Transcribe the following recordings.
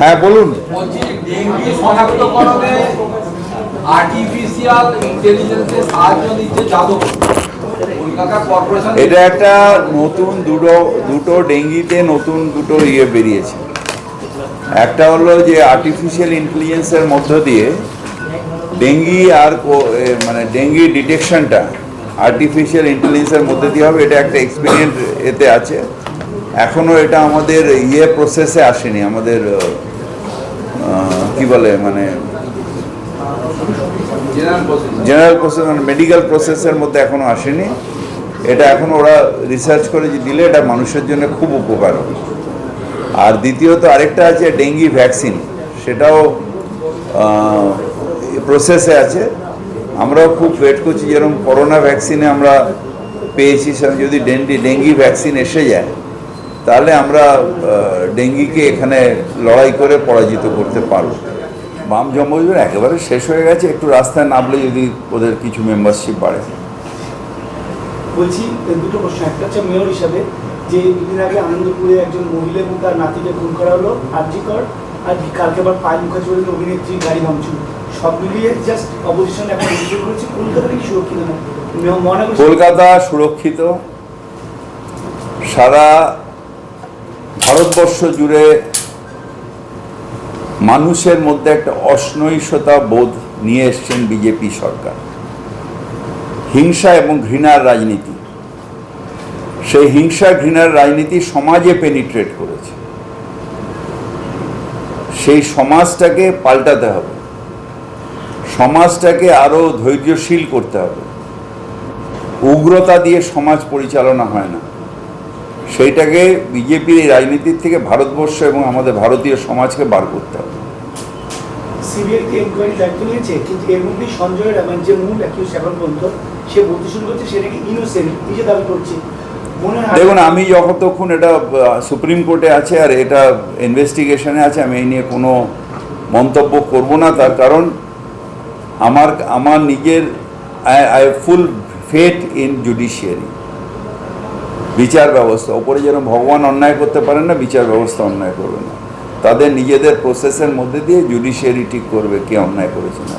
হ্যাঁ বলুন। এটা একটা নতুন দুটো দুটো ডেঙ্গিতে নতুন দুটো ইয়ে বেরিয়েছে। একটা হলো যে আর্টিফিশিয়াল ইন্টেলিজেন্সের মধ্য দিয়ে ডেঙ্গি আর মানে ডেঙ্গি ডিটেকশনটা আর্টিফিশিয়াল ইন্টেলিজেন্সের মধ্যে দিয়ে হবে। এটা একটা এক্সপিরিয়েন্স এতে আছে। এখনও এটা আমাদের ইয়ে প্রসেসে আসেনি আমাদের কি বলে মানে জেনারেল প্রসেস মানে মেডিকেল প্রসেসের মধ্যে এখনও আসেনি। এটা এখন ওরা রিসার্চ করে যে দিলে এটা মানুষের জন্য খুব উপকার হবে। আর দ্বিতীয়ত আরেকটা আছে ডেঙ্গি ভ্যাকসিন সেটাও প্রসেসে আছে। আমরাও খুব ওয়েট করছি যেরকম করোনা ভ্যাকসিনে আমরা পেয়েছি যদি ডেঙ্গি ডেঙ্গি ভ্যাকসিন এসে যায় তাহলে আমরা ডেঙ্গিকে এখানে লড়াই করে পরাজিত করতে পারব। বাম জম্মুজের একেবারে শেষ হয়ে গেছে একটু রাস্তায় নামলে যদি ওদের কিছু মেম্বারশিপ বাড়ে। বলছি দুটো প্রশ্ন একটা হচ্ছে মেয়র হিসাবে যে দুদিন আগে আনন্দপুরে একজন মহিলা এবং তার নাতিকে খুন করা হলো আরজিকর আর কালকে আবার পায়েল মুখার্জি অভিনেত্রী গাড়ি ভাঙচুর। সব মিলিয়ে জাস্ট অপোজিশন এখন অভিযোগ করেছে কলকাতা কি সুরক্ষিত না মনে কলকাতা সুরক্ষিত। সারা ভারতবর্ষ জুড়ে মানুষের মধ্যে একটা অসনৈষতা বোধ নিয়ে এসছেন বিজেপি সরকার। হিংসা এবং ঘৃণার রাজনীতি। সেই হিংসা, ঘৃণার রাজনীতি সমাজে পেনিট্রেট করেছে। সেই সমাজটাকে পাল্টাতে হবে। সমাজটাকে আরও ধৈর্যশীল করতে হবে। উগ্রতা দিয়ে সমাজ পরিচালনা হয় না। সেইটাকে বিজেপির এই রাজনীতির থেকে ভারতবর্ষ এবং আমাদের ভারতীয় সমাজকে বার করতে হবে। মনে দেখুন আমি যতক্ষণ এটা সুপ্রিম কোর্টে আছে আর এটা ইনভেস্টিগেশনে আছে আমি এই নিয়ে কোনো মন্তব্য করব না। তার কারণ আমার আমার নিজের I full faith in judiciary বিচার ব্যবস্থা। ওপরে যেন ভগবান অন্যায় করতে পারেন না বিচার ব্যবস্থা অন্যায় করবে না। তাদের নিজেদের প্রসেসের মধ্যে দিয়ে জুডিশিয়ারি ঠিক করবে কে অন্যায় করেছে না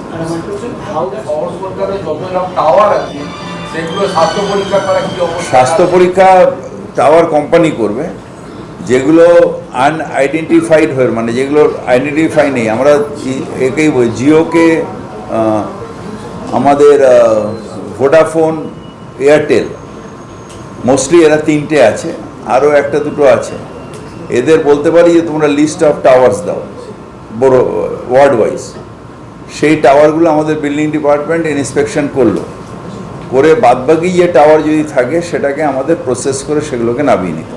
স্বাস্থ্য পরীক্ষা টাওয়ার কোম্পানি করবে যেগুলো আনআইডেন্টিফাইড হয়ে মানে যেগুলো আইডেন্টিফাই নেই। আমরা একেই বলি জিওকে আমাদের ভোডাফোন এয়ারটেল মোস্টলি এরা তিনটে আছে, আরও একটা দুটো আছে। এদের বলতে পারি যে তোমরা লিস্ট অফ টাওয়ার্স দাও, বড় ওয়ার্ড ওয়াইজ সেই টাওয়ারগুলো আমাদের বিল্ডিং ডিপার্টমেন্ট ইন্সপেকশন করল। করে বাদবাকি যে টাওয়ার যদি থাকে, সেটাকে আমাদের প্রসেস করে সেগুলোকে নামিয়ে নিতে